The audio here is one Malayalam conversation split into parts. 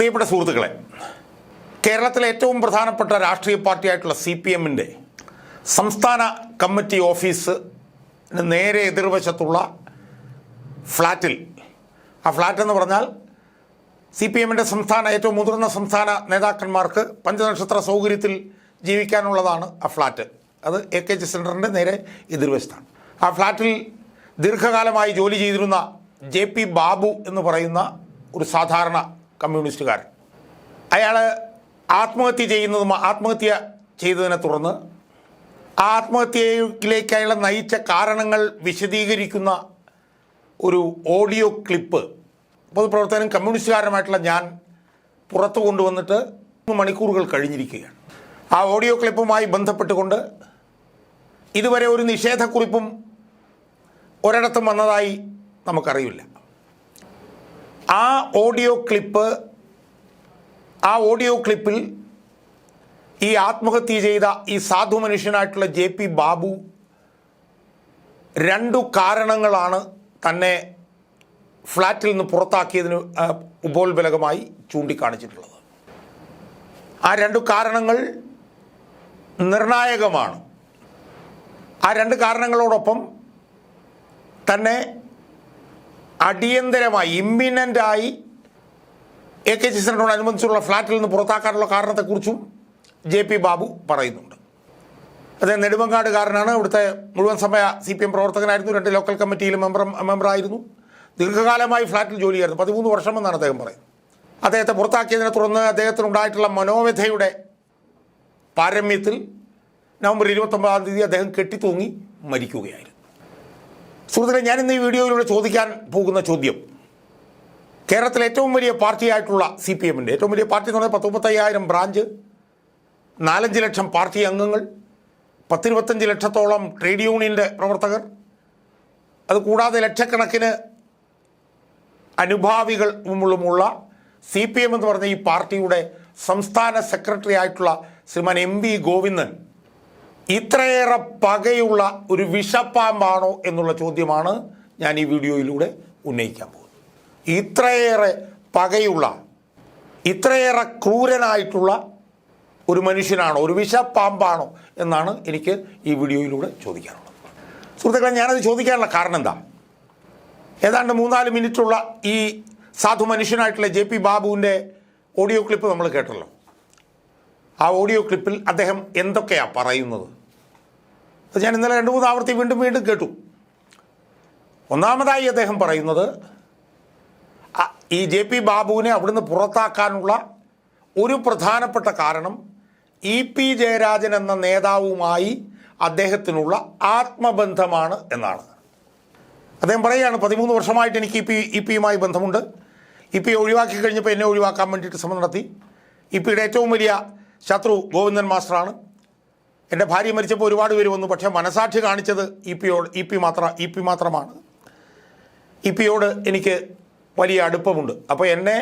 പ്രിയപ്പെട്ട സുഹൃത്തുക്കളെ കേരളത്തിലെ ഏറ്റവും പ്രധാനപ്പെട്ട രാഷ്ട്രീയ പാർട്ടിയായിട്ടുള്ള സി പി എമ്മിന്റെ സംസ്ഥാന കമ്മിറ്റി ഓഫീസ് നേരെ എതിർവശത്തുള്ള ഫ്ലാറ്റിൽ ആ ഫ്ലാറ്റ് എന്ന് പറഞ്ഞാൽ സി പി എമ്മിന്റെ സംസ്ഥാന ഏറ്റവും മുതിർന്ന സംസ്ഥാന നേതാക്കന്മാർക്ക് പഞ്ചനക്ഷത്ര സൗകര്യത്തിൽ ജീവിക്കാനുള്ളതാണ് ആ ഫ്ലാറ്റ് അത് എ കെ ജി സെന്ററിന്റെ നേരെ എതിർവശത്താണ്. ആ ഫ്ലാറ്റിൽ ദീർഘകാലമായി ജോലി ചെയ്തിരുന്ന ജെ പി ബാബു എന്ന് പറയുന്ന ഒരു സാധാരണ കമ്മ്യൂണിസ്റ്റുകാരൻ. അയാൾ ആത്മഹത്യ ചെയ്യുന്നതും ആത്മഹത്യ ചെയ്തതിനെ തുടർന്ന് ആത്മഹത്യയിലേക്ക് അയാളെ നയിച്ച കാരണങ്ങൾ വിശദീകരിക്കുന്ന ഒരു ഓഡിയോ ക്ലിപ്പ് പൊതുപ്രവർത്തകനും കമ്മ്യൂണിസ്റ്റുകാരനുമായിട്ടുള്ള ഞാൻ പുറത്തു കൊണ്ടുവന്നിട്ട് മൂന്ന് മണിക്കൂറുകൾ കഴിഞ്ഞിരിക്കുകയാണ്. ആ ഓഡിയോ ക്ലിപ്പുമായി ബന്ധപ്പെട്ടുകൊണ്ട് ഇതുവരെ ഒരു നിഷേധക്കുറിപ്പും ഒരിടത്തും വന്നതായി നമുക്കറിയില്ല. ആ ഓഡിയോ ക്ലിപ്പ് ആ ഓഡിയോ ക്ലിപ്പിൽ ഈ ആത്മഹത്യ ചെയ്ത ഈ സാധു മനുഷ്യനായിട്ടുള്ള ജെ പി ബാബു രണ്ടു കാരണങ്ങളാണ് തന്നെ ഫ്ലാറ്റിൽ നിന്ന് പുറത്താക്കിയതിന് ഉപോത്ബലകമായി ചൂണ്ടിക്കാണിച്ചിട്ടുള്ളത്. ആ രണ്ടു കാരണങ്ങൾ നിർണായകമാണ്. ആ രണ്ട് കാരണങ്ങളോടൊപ്പം തന്നെ അടിയന്തരമായി ഇമ്മിനന്റായി എ കെ ജി അനുബന്ധിച്ചുള്ള ഫ്ലാറ്റിൽ നിന്ന് പുറത്താക്കാനുള്ള കാരണത്തെക്കുറിച്ചും ജെ പി ബാബു പറയുന്നുണ്ട്. അദ്ദേഹം നെടുമങ്ങാടുകാരനാണ്. ഇവിടുത്തെ മുഴുവൻ സമയ സി പി എം പ്രവർത്തകനായിരുന്നു. രണ്ട് ലോക്കൽ കമ്മിറ്റിയിൽ മെമ്പർ മെമ്പറായിരുന്നു ദീർഘകാലമായി ഫ്ലാറ്റിൽ ജോലിയായിരുന്നു. പതിമൂന്ന് വർഷമെന്നാണ് അദ്ദേഹം പറയുന്നത്. അദ്ദേഹത്തെ പുറത്താക്കിയതിനെ തുടർന്ന് അദ്ദേഹത്തിനുണ്ടായിട്ടുള്ള മനോവ്യഥയുടെ പാരമ്യത്തിൽ നവംബർ ഇരുപത്തൊമ്പതാം തീയതി അദ്ദേഹം കെട്ടിത്തൂങ്ങി മരിക്കുകയായിരുന്നു. സുഹൃത്തുക്കളെ ഞാൻ ഇന്ന് ഈ വീഡിയോയിലൂടെ ചോദിക്കാൻ പോകുന്ന ചോദ്യം. കേരളത്തിലെ ഏറ്റവും വലിയ പാർട്ടിയായിട്ടുള്ള സി പി എമ്മിന്റെ ഏറ്റവും വലിയ പാർട്ടി എന്ന് പറഞ്ഞാൽ പത്തൊമ്പത്തയ്യായിരം ബ്രാഞ്ച് നാലഞ്ച് ലക്ഷം പാർട്ടി അംഗങ്ങൾ പത്തിരുപത്തഞ്ച് ലക്ഷത്തോളം ട്രേഡ് യൂണിയന്റെ പ്രവർത്തകർ അതുകൂടാതെ ലക്ഷക്കണക്കിന് അനുഭാവികൾ മുമ്പുള്ള സി പി എം എന്ന് പറഞ്ഞ ഈ പാർട്ടിയുടെ സംസ്ഥാന സെക്രട്ടറി ആയിട്ടുള്ള ശ്രീമാൻ എം വി ഗോവിന്ദൻ. ഇത്രയേറെ പകയുള്ള ഒരു വിഷപ്പാമ്പാണോ എന്നുള്ള ചോദ്യമാണ് ഞാൻ ഈ വീഡിയോയിലൂടെ ഉന്നയിക്കാൻ പോകുന്നത്. ഇത്രയേറെ പകയുള്ള ഇത്രയേറെ ക്രൂരനായിട്ടുള്ള ഒരു മനുഷ്യനാണോ ഒരു വിഷപ്പാമ്പാണോ എന്നാണ് എനിക്ക് ഈ വീഡിയോയിലൂടെ ചോദിക്കാനുള്ളത്. സുഹൃത്തുക്കളെ ഞാനത് ചോദിക്കാനുള്ള കാരണം എന്താ ഏതാണ്ട് മൂന്നാൽ മിനിറ്റുള്ള ഈ സാധു മനുഷ്യനായിട്ടുള്ള ജെ പി ബാബുവിന്റെ ഓഡിയോ ക്ലിപ്പ് നമ്മൾ കേട്ടല്ലോ. ആ ഓഡിയോ ക്ലിപ്പിൽ അദ്ദേഹം എന്തൊക്കെയാണ് പറയുന്നത്? അത് ഞാൻ ഇന്നലെ രണ്ട് മൂന്ന് ആവർത്തി വീണ്ടും വീണ്ടും കേട്ടു. ഒന്നാമതായി അദ്ദേഹം പറയുന്നത് ഈ ജെ പി ബാബുവിനെ അവിടുന്ന് പുറത്താക്കാനുള്ള ഒരു പ്രധാനപ്പെട്ട കാരണം ഇ പി ജയരാജൻ എന്ന നേതാവുമായി അദ്ദേഹത്തിനുള്ള ആത്മബന്ധമാണ് എന്നാണ്. അദ്ദേഹം പറയുകയാണ് പതിമൂന്ന് വർഷമായിട്ട് എനിക്ക് ഇ പി ഇ പിയുമായി ബന്ധമുണ്ട്. ഇ പി ഒഴിവാക്കി കഴിഞ്ഞപ്പോൾ എന്നെ ഒഴിവാക്കാൻ വേണ്ടിയിട്ട് ശ്രമം നടത്തി. ഇ പിയുടെ ഏറ്റവും വലിയ ശത്രു ഗോവിന്ദൻ മാസ്റ്ററാണ്. എന്റെ ഭാര്യ മരിച്ചപ്പോൾ ഒരുപാട് പേര് വന്നു. പക്ഷേ മനസാക്ഷി കാണിച്ചത് ഇ പിയോട് ഇ പി മാത്ര ഇ പി മാത്രമാണ്. ഇ പിയോട് എനിക്ക് വലിയ അടുപ്പമുണ്ട്. അപ്പോൾ എന്നെ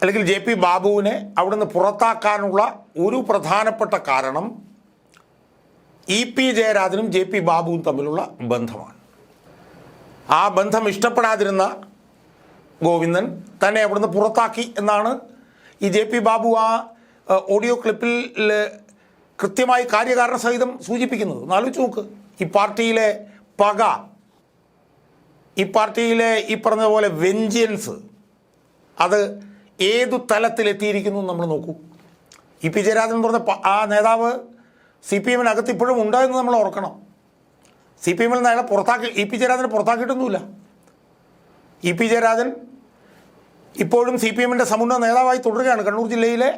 അല്ലെങ്കിൽ ജെ പി ബാബുവിനെ അവിടുന്ന് പുറത്താക്കാനുള്ള ഒരു പ്രധാനപ്പെട്ട കാരണം ഇ പി ജയരാജനും ജെ പി ബാബുവും തമ്മിലുള്ള ബന്ധമാണ്. ആ ബന്ധം ഇഷ്ടപ്പെടാതിരുന്ന ഗോവിന്ദൻ തന്നെ അവിടുന്ന് പുറത്താക്കി എന്നാണ് ഈ ജെ പി ബാബു ആ ഓഡിയോ ക്ലിപ്പിൽ കൃത്യമായി കാര്യകാരണ സഹിതം സൂചിപ്പിക്കുന്നത്. ഒന്ന് ആലോചിച്ച് നോക്ക്. ഈ പാർട്ടിയിലെ പക ഈ പാർട്ടിയിലെ ഈ പറഞ്ഞതുപോലെ പോലെ വെഞ്ചിയൻസ് അത് ഏതു തലത്തിലെത്തിയിരിക്കുന്നു എന്ന് നമ്മൾ നോക്കൂ. ഇ പി ജയരാജൻ പറഞ്ഞ ആ നേതാവ് സി പി എമ്മിനകത്ത് ഇപ്പോഴും ഉണ്ടായെന്ന് നമ്മൾ ഓർക്കണം. സി പി എമ്മിൽ നിന്ന് അയാളെ പുറത്താക്കി ഇ പി ജയരാജനെ പുറത്താക്കിയിട്ടൊന്നുമില്ല. ഇ പി ജയരാജൻ ഇപ്പോഴും സി പി എമ്മിന്റെ സമുന്നത നേതാവായി തുടരുകയാണ് കണ്ണൂർ ജില്ലയിലെ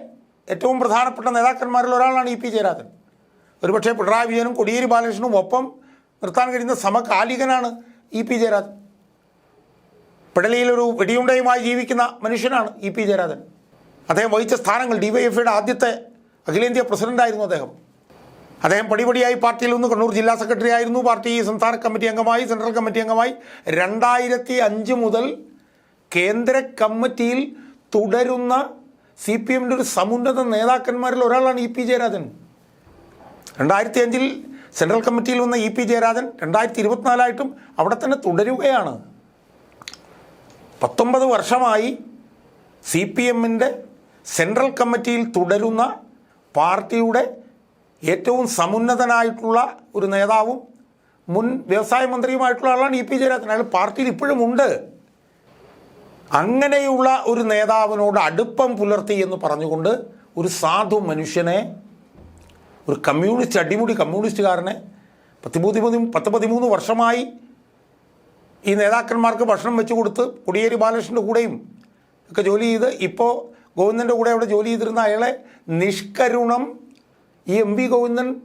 ഏറ്റവും പ്രധാനപ്പെട്ട നേതാക്കന്മാരിൽ ഒരാളാണ് ഇ പി ജയരാജൻ. ഒരുപക്ഷെ പിണറായി വിജയനും കൊടിയേരി ബാലകൃഷ്ണനും ഒപ്പം നിർത്താൻ കഴിയുന്ന സമകാലികനാണ് ഇ പി ജയരാജൻ. പിടലിയിലൊരു വെടിയുണ്ടയുമായി ജീവിക്കുന്ന മനുഷ്യനാണ് ഇ പി ജയരാജൻ. അദ്ദേഹം വഹിച്ച സ്ഥാനങ്ങൾ ഡിവൈഎഫ്ഐയുടെ ആദ്യത്തെ അഖിലേന്ത്യാ പ്രസിഡന്റായിരുന്നു അദ്ദേഹം. അദ്ദേഹം പടിപടിയായി പാർട്ടിയിൽ നിന്ന് കണ്ണൂർ ജില്ലാ സെക്രട്ടറി ആയിരുന്നു. പാർട്ടി സംസ്ഥാന കമ്മിറ്റി അംഗമായി സെൻട്രൽ കമ്മിറ്റി അംഗമായി. രണ്ടായിരത്തി അഞ്ച് മുതൽ കേന്ദ്ര കമ്മിറ്റിയിൽ തുടരുന്ന സി പി എമ്മിന്റെ ഒരു സമുന്നത നേതാക്കന്മാരിൽ ഒരാളാണ് ഇ പി ജയരാജൻ. രണ്ടായിരത്തി അഞ്ചിൽ സെൻട്രൽ കമ്മിറ്റിയിൽ വന്ന ഇ പി ജയരാജൻ രണ്ടായിരത്തി ഇരുപത്തിനാലായിട്ടും അവിടെ തന്നെ തുടരുകയാണ്. പത്തൊമ്പത് വർഷമായി സി പി എമ്മിന്റെ സെൻട്രൽ കമ്മിറ്റിയിൽ തുടരുന്ന പാർട്ടിയുടെ ഏറ്റവും സമുന്നതനായിട്ടുള്ള ഒരു നേതാവും മുൻ വ്യവസായ മന്ത്രിയുമായിട്ടുള്ള ആളാണ് ഇ പി ജയരാജൻ. അയാൾ പാർട്ടിയിൽ ഇപ്പോഴും ഉണ്ട്. അങ്ങനെയുള്ള ഒരു നേതാവിനോട് അടുപ്പം പുലർത്തി എന്ന് പറഞ്ഞുകൊണ്ട് ഒരു സാധു മനുഷ്യനെ ഒരു കമ്മ്യൂണിസ്റ്റ് അടിമുടി കമ്മ്യൂണിസ്റ്റുകാരനെ പത്ത് പതിമൂന്ന് പത്ത് പതിമൂന്ന് വർഷമായി ഈ നേതാക്കന്മാർക്ക് ഭക്ഷണം വെച്ച് കൊടുത്ത് കൊടിയേരി ബാലകൃഷ്ണന്റെ കൂടെയും ഒക്കെ ജോലി ചെയ്ത് ഇപ്പോൾ ഗോവിന്ദന്റെ കൂടെ അവിടെ ജോലി ചെയ്തിരുന്ന അയാളെ നിഷ്കരുണം ഈ എം വി ഗോവിന്ദൻ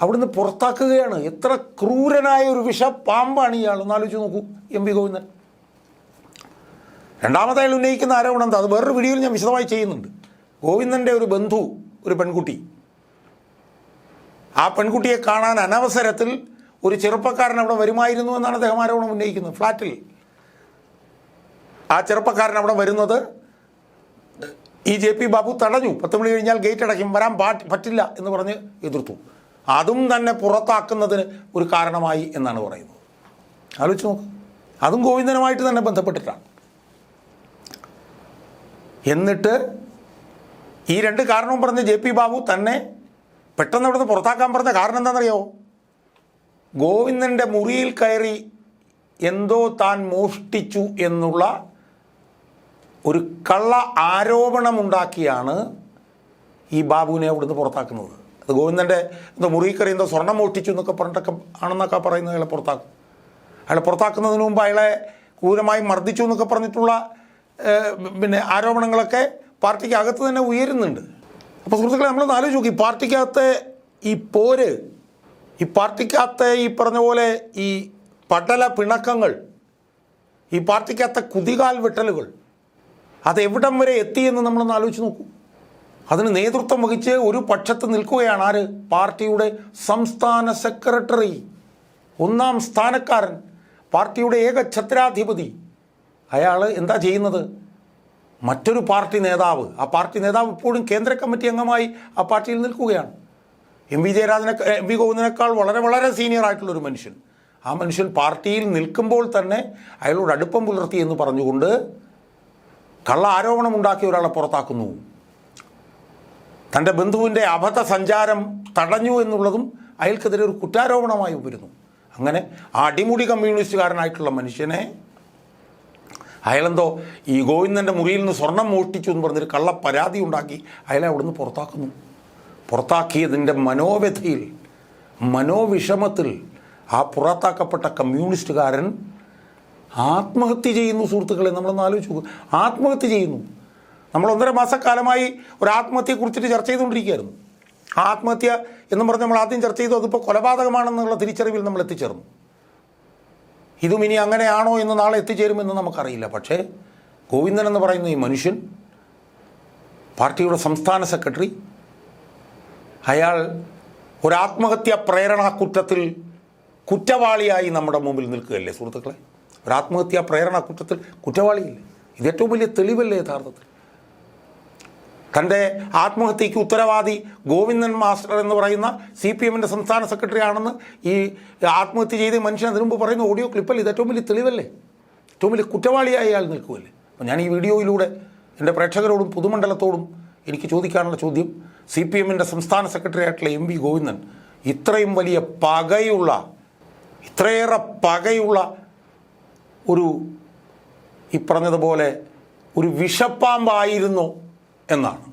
അവിടുന്ന് പുറത്താക്കുകയാണ്. എത്ര ക്രൂരനായ ഒരു വിഷ പാമ്പാണ് ഇയാൾ. ഒന്നാലോചിച്ച് നോക്കൂ എം വി ഗോവിന്ദൻ. രണ്ടാമത്തെ അയാൾ ഉന്നയിക്കുന്ന ആരോപണം എന്താ? അത് വേറൊരു വീഡിയോയിൽ ഞാൻ വിശദമായി ചെയ്യുന്നുണ്ട്. ഗോവിന്ദന്റെ ഒരു ബന്ധു ഒരു പെൺകുട്ടി. ആ പെൺകുട്ടിയെ കാണാൻ അനവസരത്തിൽ ഒരു ചെറുപ്പക്കാരൻ അവിടെ വരുമായിരുന്നു എന്നാണ് അദ്ദേഹം ആരോപണം ഉന്നയിക്കുന്നത് ഫ്ലാറ്റിൽ. ആ ചെറുപ്പക്കാരൻ അവിടെ വരുന്നത് ഈ ജെ പി ബാബു തടഞ്ഞു. പത്ത് മണി കഴിഞ്ഞാൽ ഗേറ്റ് അടയ്ക്കും വരാൻ പറ്റില്ല എന്ന് പറഞ്ഞ് എതിർത്തു. അതും തന്നെ പുറത്താക്കുന്നതിന് ഒരു കാരണമായി എന്നാണ് പറയുന്നത്. ആലോചിച്ച് നോക്ക്. അതും ഗോവിന്ദനുമായിട്ട് തന്നെ ബന്ധപ്പെട്ടിട്ടാണ്. എന്നിട്ട് ഈ രണ്ട് കാരണവും പറഞ്ഞ് ജെ പി ബാബു തന്നെ പെട്ടെന്ന് അവിടുന്ന് പുറത്താക്കാൻ പറഞ്ഞ കാരണം എന്താണെന്നറിയോ? ഗോവിന്ദന്റെ മുറിയിൽ കയറി എന്തോ താൻ മോഷ്ടിച്ചു എന്നുള്ള ഒരു കള്ള ആരോപണമുണ്ടാക്കിയാണ് ഈ ബാബുവിനെ അവിടുന്ന് പുറത്താക്കുന്നത്. അത് ഗോവിന്ദന്റെ എന്തോ മുറിയിൽ കയറി എന്തോ സ്വർണം മോഷ്ടിച്ചു എന്നൊക്കെ പറഞ്ഞിട്ടൊക്കെ ആണെന്നൊക്കെ പറയുന്നത് അയാളെ പുറത്താക്കും. അയാളെ പുറത്താക്കുന്നതിന് മുമ്പ് അയാളെ ക്രൂരമായി മർദ്ദിച്ചു എന്നൊക്കെ പറഞ്ഞിട്ടുള്ള പിന്നെ ആരോപണങ്ങളൊക്കെ പാർട്ടിക്ക് അകത്ത് തന്നെ ഉയരുന്നുണ്ട്. അപ്പോൾ സുഹൃത്തുക്കളെ നമ്മളൊന്ന് ആലോചിച്ച് നോക്കി. പാർട്ടിക്കകത്തെ ഈ പോര് ഈ പാർട്ടിക്കകത്തെ ഈ പറഞ്ഞ പോലെ ഈ പടല പിണക്കങ്ങൾ ഈ പാർട്ടിക്കകത്തെ കുതികാൽ വെട്ടലുകൾ എവിടം വരെ എത്തിയെന്ന് നമ്മളൊന്ന് ആലോചിച്ച് നോക്കൂ. അതിന് നേതൃത്വം വഹിച്ച് ഒരു പക്ഷത്ത് നിൽക്കുകയാണ് ആര്? പാർട്ടിയുടെ സംസ്ഥാന സെക്രട്ടറി. ഒന്നാം സ്ഥാനക്കാരൻ പാർട്ടിയുടെ ഏക ഛത്രാധിപതി. അയാൾ എന്താ ചെയ്യുന്നത്? മറ്റൊരു പാർട്ടി നേതാവ്. ആ പാർട്ടി നേതാവ് ഇപ്പോഴും കേന്ദ്ര കമ്മിറ്റി അംഗമായി ആ പാർട്ടിയിൽ നിൽക്കുകയാണ്. എം വി ജയരാജനെ എം വി ഗോവിന്ദനേക്കാൾ വളരെ വളരെ സീനിയർ ആയിട്ടുള്ളൊരു മനുഷ്യൻ. ആ മനുഷ്യൻ പാർട്ടിയിൽ നിൽക്കുമ്പോൾ തന്നെ അയാളോട് അടുപ്പം പുലർത്തി എന്ന് പറഞ്ഞുകൊണ്ട് കള്ള ആരോപണം ഉണ്ടാക്കിയ ഒരാളെ പുറത്താക്കുന്നു. തന്റെ ബന്ധുവിന്റെ അബദ്ധ സഞ്ചാരം തടഞ്ഞു എന്നുള്ളതും അയാൾക്കെതിരെ ഒരു കുറ്റാരോപണമായി വരുന്നു അങ്ങനെ അടിമുടി കമ്മ്യൂണിസ്റ്റുകാരനായിട്ടുള്ള മനുഷ്യനെ അയാളെന്തോ ഈ ഗോവിന്ദന്റെ മുറിയിൽ നിന്ന് സ്വർണം മോഷ്ടിച്ചു എന്ന് പറഞ്ഞൊരു കള്ള പരാതി ഉണ്ടാക്കി അയാളെ അവിടുന്ന് പുറത്താക്കുന്നു. പുറത്താക്കിയതിന്റെ മനോവ്യഥയിൽ മനോവിഷമത്തിൽ ആ പുറത്താക്കപ്പെട്ട കമ്മ്യൂണിസ്റ്റുകാരൻ ആത്മഹത്യ ചെയ്യുന്നു സുഹൃത്തുക്കളെ നമ്മളൊന്ന് ആലോചിച്ച് നോക്കുക ആത്മഹത്യ ചെയ്യുന്നു. നമ്മൾ ഒന്നര മാസക്കാലമായി ഒരു ആത്മഹത്യയെ ആത്മഹത്യയെക്കുറിച്ചിട്ട് ചർച്ച ചെയ്തുകൊണ്ടിരിക്കുകയായിരുന്നു. ആത്മഹത്യ എന്ന് പറഞ്ഞ് നമ്മൾ ആദ്യം ചർച്ച ചെയ്തു അതിപ്പോൾ കൊലപാതകമാണെന്നുള്ള തിരിച്ചറിവിൽ നമ്മൾ എത്തിച്ചേർന്നു. ഇതും ഇനി അങ്ങനെയാണോ എന്ന് നാളെ എത്തിച്ചേരുമെന്ന് നമുക്കറിയില്ല. പക്ഷേ ഗോവിന്ദൻ എന്ന് പറയുന്ന ഈ മനുഷ്യൻ പാർട്ടിയുടെ സംസ്ഥാന സെക്രട്ടറി അയാൾ ഒരാത്മഹത്യാ പ്രേരണാ കുറ്റത്തിൽ കുറ്റവാളിയായി നമ്മുടെ മുമ്പിൽ നിൽക്കുകയല്ലേ സുഹൃത്തുക്കളെ? ഒരാത്മഹത്യാ പ്രേരണാ കുറ്റത്തിൽ കുറ്റവാളിയില്ലേ? ഇത് ഏറ്റവും വലിയ തെളിവല്ലേ യഥാർത്ഥത്തിൽ? തന്റെ ആത്മഹത്യയ്ക്ക് ഉത്തരവാദി ഗോവിന്ദൻ മാസ്റ്റർ എന്ന് പറയുന്ന സി പി എമ്മിന്റെ സംസ്ഥാന സെക്രട്ടറി ആണെന്ന് ഈ ആത്മഹത്യ ചെയ്ത മനുഷ്യൻ അതിനു മുമ്പ് പറയുന്ന ഓഡിയോ ക്ലിപ്പല്ലേ? ഇത് ഏറ്റവും വലിയ തെളിവല്ലേ? ഏറ്റവും വലിയ കുറ്റവാളിയായി അയാൾ നിൽക്കുമല്ലേ അപ്പോൾ ഞാൻ ഈ വീഡിയോയിലൂടെ എന്റെ പ്രേക്ഷകരോടും പുതുമണ്ഡലത്തോടും എനിക്ക് ചോദിക്കാനുള്ള ചോദ്യം സി പി എമ്മിന്റെ സംസ്ഥാന സെക്രട്ടറി ആയിട്ടുള്ള എം വി ഗോവിന്ദൻ ഇത്രയും വലിയ പകയുള്ള ഇത്രയേറെ പകയുള്ള ഒരു ഈ പറഞ്ഞതുപോലെ ഒരു വിഷപ്പാമ്പായിരുന്നു എന്നാണ്